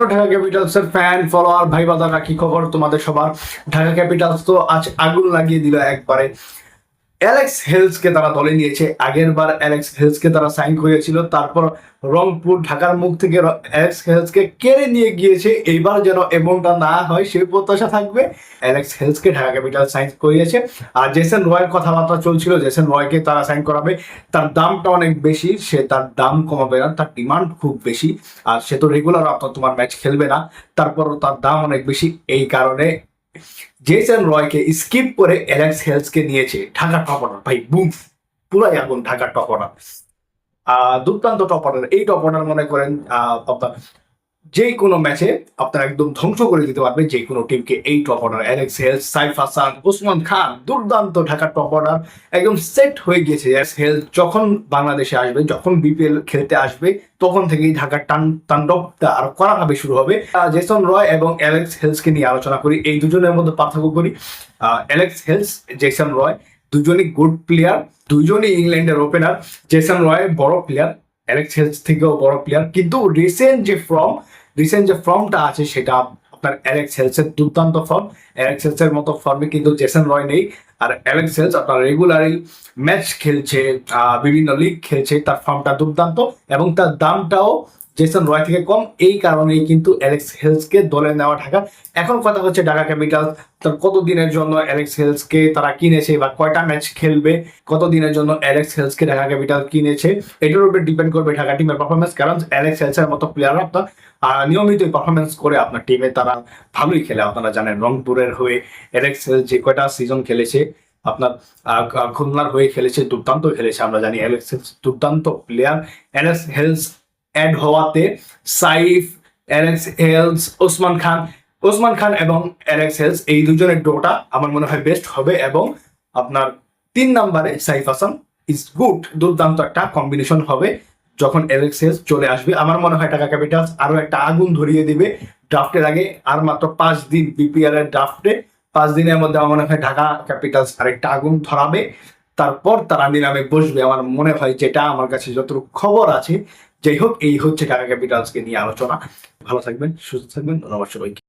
Dhaka capitals এর fan follower ভাই বাদারা কি খবর তোমাদের সবার? ঢাকা ক্যাপিটালস তো আজ আগুন লাগিয়ে দিল একবারে। অ্যালেক্স হেলসকে তারা দলে নিয়েছে। আগের বার অ্যালেক্স হেলসকে তারা সাইন করেছিল। তারপর রংপুর, ঢাকার মুখ থেকে অ্যালেক্স হেলসকে কেড়ে নিয়ে গিয়েছে। এইবার যেন এমনটা না হয়, সেই প্রত্যাশা থাকবে। অ্যালেক্স হেলসকে ঢাকা ক্যাপিটাল সাইন করিয়েছে। আর জেসন রয়ের কথাবার্তা চলছিল। জেসন রয়কে তারা সাইন করাবে। তার দামটা অনেক বেশি। সে তার দাম কমাবে না। তার ডিমান্ড খুব বেশি। আর সে তো রেগুলার আপনার তোমার ম্যাচ খেলবে না। তারপরও তার দাম অনেক বেশি। এই কারণে জেসন রয়কে স্কিপ করে অ্যালেক্স হেলসকে নিয়েছে ঢাকা টপনার ভাই বুম পুরাই আগুন ঢাকা টপনার দুর্দান্ত টপার এই টপনার মনে করেন আপনার যে কোনো ম্যাচে আপনার একদম ধ্বংস করে দিতে পারবে যে কোনো টিমকে এই topper Alex Hales Saif Hasan, Osman Khan, Durdanto Dhaka topper একদম সেট হয়ে গিয়েছে। অ্যালেক্স হেলস যখন বাংলাদেশে আসবে, যখন বিপিএল খেলতে আসবে, তখন থেকেই ঢাকার টান, তাণ্ডবটা আরও কড়াভাবে শুরু হবে। জেসন রয় এবং অ্যালেক্স হেলসকে নিয়ে আলোচনা করি। এই দুজনের মধ্যে পার্থক্য করি। অ্যালেক্স হেলস জেসন রয়, দুজনই গুড প্লেয়ার দুজনই ইংল্যান্ডের ওপেনার জেসন রয় বড় প্লেয়ার অ্যালেক্স হেলস থেকেও বড় প্লেয়ার কিন্তু রিসেন্ট যে ফর্ম রিসেন্ট যে ফর্মটা আছে সেটা আপনার অ্যালেক্স হেলসের দুর্দান্ত ফর্ম অ্যালেক্স হেলসের মতো ফর্মে কিন্তু জেসন রয় নেই। আর অ্যালেক্স হেলস আপনার রেগুলারই ম্যাচ খেলছে বিভিন্ন লিগ খেলছে, তার ফর্মটা দুর্দান্ত এবং তার দামটাও জেসন রয় থেকে কম, এই কারণেই কিন্তু অ্যালেক্স হেলসকে দলে নেওয়া ঢাকা। এখন কথা হচ্ছে ঢাকা ক্যাপিটাল তার কত দিনের জন্য অ্যালেক্স হেলসকে তারা কিনেছে বা কয়টা ম্যাচ খেলবে কত দিনের জন্য অ্যালেক্স হেলসকে ঢাকা ক্যাপিটাল কিনেছে, এটার উপর ডিপেন্ড করবে ঢাকা টিমের পারফরমেন্স কারণ অ্যালেক্স হেলসের মতো প্লেয়াররা আপনার নিয়মিত পারফরমেন্স করে আপনার টিমে তারা ভালোই খেলে, আপনারা জানেন রংপুরের হয়ে অ্যালেক্স হেলস যে কয়টা সিজন খেলেছে, আপনার খুলনার হয়ে খেলেছে, দুর্দান্ত খেলেছে, আমরা জানি অ্যালেক্স হেলস দুর্দান্ত প্লেয়ার অ্যালেক্স হেলস অ্যাড হওয়াতে সাইফ, অ্যালেক্স হেলস, ওসমান খান ওসমান খান এবং অ্যালেক্স হেলস এই দুজনের ডোটা আমার মনে হয় বেস্ট হবে এবং আপনার তিন নম্বরে সাইফ হাসান ইজ গুড দুর্দান্ত একটা কম্বিনেশন হবে যখন অ্যালেক্স হেলস চলে আসবে। আমার মনে হয় টাকা ক্যাপিটালস আরও একটা আগুন ধরিয়ে দিবে ড্রাফটের আগে আর মাত্র পাঁচ দিন বিপিএল এর ড্রাফটে পাঁচ দিনের মধ্যে আমার মনে হয় ঢাকা ক্যাপিটালস আরেকটা আগুন ধরাবে। তারপর তারা নিলামে বসবে। আমার মনে হয় যেটা আমার কাছে যতটুকু খবর আছে যাই হোক এই হচ্ছে ঢাকা ক্যাপিটালসকে নিয়ে আলোচনা। ভালো থাকবেন সুস্থ থাকবেন ধন্যবাদ সবাইকে।